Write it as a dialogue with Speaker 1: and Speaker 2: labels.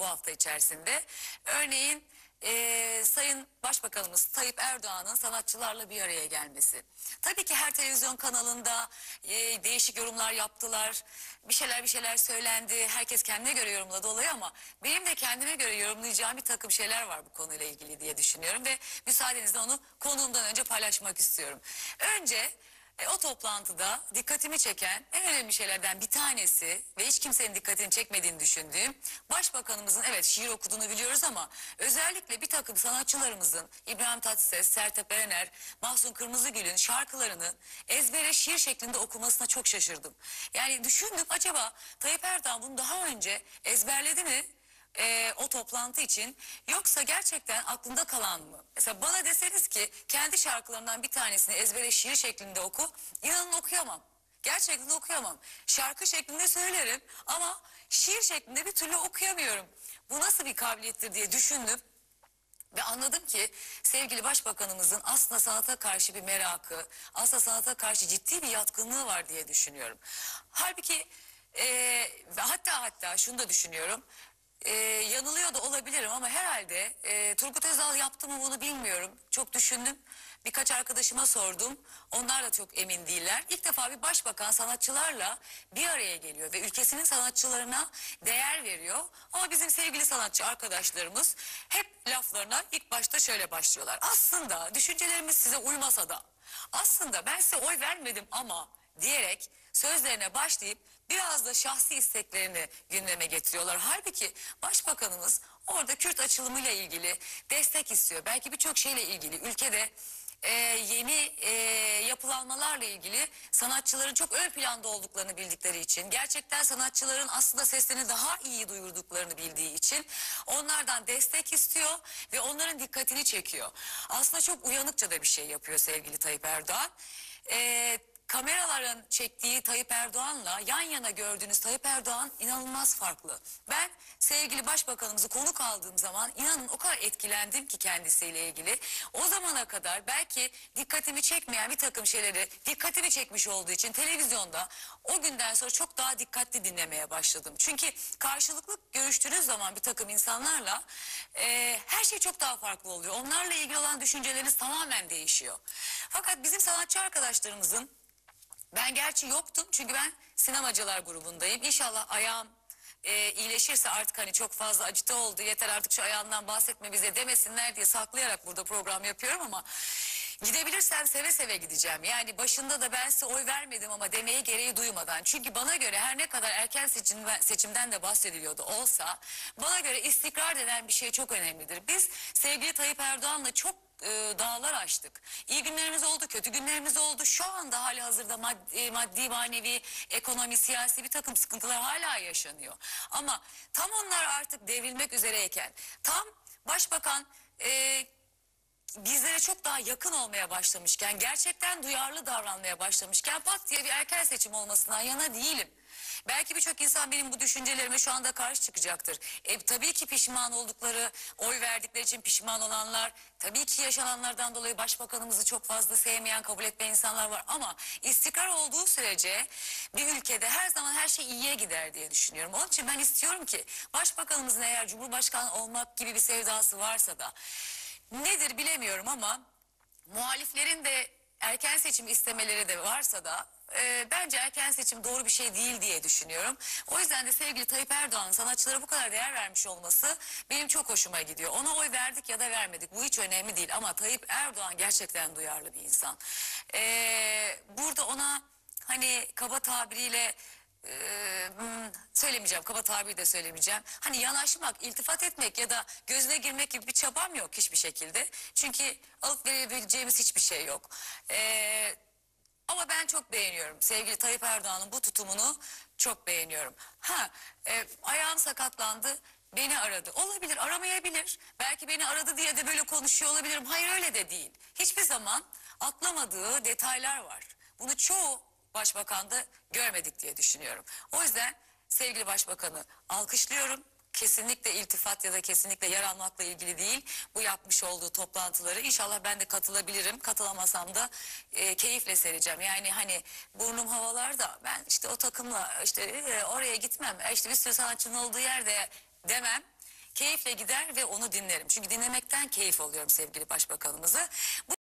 Speaker 1: bu hafta içerisinde. Örneğin e, Sayın Başbakanımız Tayyip Erdoğan'ın sanatçılarla bir araya gelmesi. Tabii ki her televizyon kanalında e, değişik yorumlar yaptılar. Bir şeyler bir şeyler söylendi. Herkes kendine göre yorumladı olayı ama benim de kendime göre yorumlayacağım bir takım şeyler var bu konuyla ilgili diye düşünüyorum ve müsaadenizle onu konuğumdan önce paylaşmak istiyorum. Önce e, o toplantıda dikkatimi çeken en önemli şeylerden bir tanesi ve hiç kimsenin dikkatini çekmediğini düşündüğüm başbakanımızın evet şiir okuduğunu biliyoruz ama özellikle bir takım sanatçılarımızın İbrahim Tatlıses, Sertab Erener, Mahsun Kırmızıgül'ün şarkılarını ezbere şiir şeklinde okumasına çok şaşırdım. Yani düşündüm acaba Tayyip Erdoğan bunu daha önce ezberledi mi? E, o toplantı için yoksa gerçekten aklında kalan mı? Mesela bana deseniz ki kendi şarkılarından bir tanesini ezbere şiir şeklinde oku, inanın okuyamam. Gerçekten okuyamam. Şarkı şeklinde söylerim ama şiir şeklinde bir türlü okuyamıyorum. Bu nasıl bir kabiliyettir diye düşündüm. Ve anladım ki sevgili başbakanımızın aslında sanata karşı bir merakı, aslında sanata karşı ciddi bir yatkınlığı var diye düşünüyorum. Halbuki e, ve hatta hatta şunu da düşünüyorum. E, yanılıyor da olabilirim ama herhalde e, Turgut Özal yaptı mı bunu bilmiyorum. Çok düşündüm. Birkaç arkadaşıma sordum. Onlar da çok emin değiller. İlk defa bir başbakan sanatçılarla bir araya geliyor ve ülkesinin sanatçılarına değer veriyor. Ama bizim sevgili sanatçı arkadaşlarımız hep laflarına ilk başta şöyle başlıyorlar. Aslında düşüncelerimiz size uymasa da aslında ben size oy vermedim ama diyerek sözlerine başlayıp biraz da şahsi isteklerini gündeme getiriyorlar. Halbuki başbakanımız orada Kürt açılımıyla ilgili destek istiyor. Belki birçok şeyle ilgili ülkede e, yeni e, yapılanmalarla ilgili sanatçıların çok ön planda olduklarını bildikleri için, gerçekten sanatçıların aslında seslerini daha iyi duyurduklarını bildiği için onlardan destek istiyor ve onların dikkatini çekiyor. Aslında çok uyanıkça da bir şey yapıyor sevgili Tayyip Erdoğan. E, kameraların çektiği Tayyip Erdoğan'la yan yana gördüğünüz Tayyip Erdoğan inanılmaz farklı. Ben sevgili başbakanımızı konuk aldığım zaman inanın o kadar etkilendim ki kendisiyle ilgili. O zamana kadar belki dikkatimi çekmeyen bir takım şeyleri dikkatimi çekmiş olduğu için televizyonda o günden sonra çok daha dikkatli dinlemeye başladım. Çünkü karşılıklı görüştüğünüz zaman bir takım insanlarla e, her şey çok daha farklı oluyor. Onlarla ilgili olan düşünceleriniz tamamen değişiyor. Fakat bizim sanatçı arkadaşlarımızın ben gerçi yoktum çünkü ben sinemacılar grubundayım. İnşallah ayağım e, iyileşirse artık hani çok fazla acıta oldu yeter artık şu ayağından bahsetme bize demesinler diye saklayarak burada program yapıyorum ama gidebilirsem seve seve gideceğim. Yani başında da ben size oy vermedim ama demeye gereği duymadan. Çünkü bana göre her ne kadar erken seçim, seçimden de bahsediliyordu olsa bana göre istikrar denen bir şey çok önemlidir. Biz sevgili Tayyip Erdoğan'la çok e, dağlar aştık. İyi günlerimiz oldu, kötü günlerimiz oldu. Şu anda hali hazırda maddi, maddi, manevi, ekonomi, siyasi bir takım sıkıntılar hala yaşanıyor. Ama tam onlar artık devrilmek üzereyken, tam başbakan e, bizlere çok daha yakın olmaya başlamışken, gerçekten duyarlı davranmaya başlamışken pat diye bir erken seçim olmasından yana değilim. Belki birçok insan benim bu düşüncelerime şu anda karşı çıkacaktır. E, tabii ki pişman oldukları, oy verdikleri için pişman olanlar, tabii ki yaşananlardan dolayı başbakanımızı çok fazla sevmeyen, kabul etmeyen insanlar var. Ama istikrar olduğu sürece bir ülkede her zaman her şey iyiye gider diye düşünüyorum. Onun için ben istiyorum ki başbakanımızın eğer cumhurbaşkanı olmak gibi bir sevdası varsa da nedir bilemiyorum ama muhaliflerin de erken seçim istemeleri de varsa da e, bence erken seçim doğru bir şey değil diye düşünüyorum. O yüzden de sevgili Tayyip Erdoğan'ın sanatçılara bu kadar değer vermiş olması benim çok hoşuma gidiyor. Ona oy verdik ya da vermedik bu hiç önemli değil ama Tayyip Erdoğan gerçekten duyarlı bir insan. E, burada ona hani kaba tabiriyle ee, söylemeyeceğim kaba tabir de söylemeyeceğim. Hani yanaşmak, iltifat etmek ya da gözüne girmek gibi bir çabam yok hiçbir şekilde. Çünkü alıp verebileceğimiz hiçbir şey yok. Ee, ama ben çok beğeniyorum. Sevgili Tayyip Erdoğan'ın bu tutumunu çok beğeniyorum. Ha, e, ayağım sakatlandı. Beni aradı. Olabilir, aramayabilir. Belki beni aradı diye de böyle konuşuyor olabilirim. Hayır öyle de değil. Hiçbir zaman atlamadığı detaylar var. Bunu çoğu başbakanda görmedik diye düşünüyorum. O yüzden sevgili başbakanı alkışlıyorum. Kesinlikle iltifat ya da kesinlikle yer almakla ilgili değil. Bu yapmış olduğu toplantıları inşallah ben de katılabilirim. Katılamasam da e, keyifle seyredeceğim. Yani hani burnum havalarda ben işte o takımla işte e, oraya gitmem. E, işte bir sürü sanatçının olduğu yerde demem. keyifle gider ve onu dinlerim. Çünkü dinlemekten keyif alıyorum sevgili başbakanımızı. Bu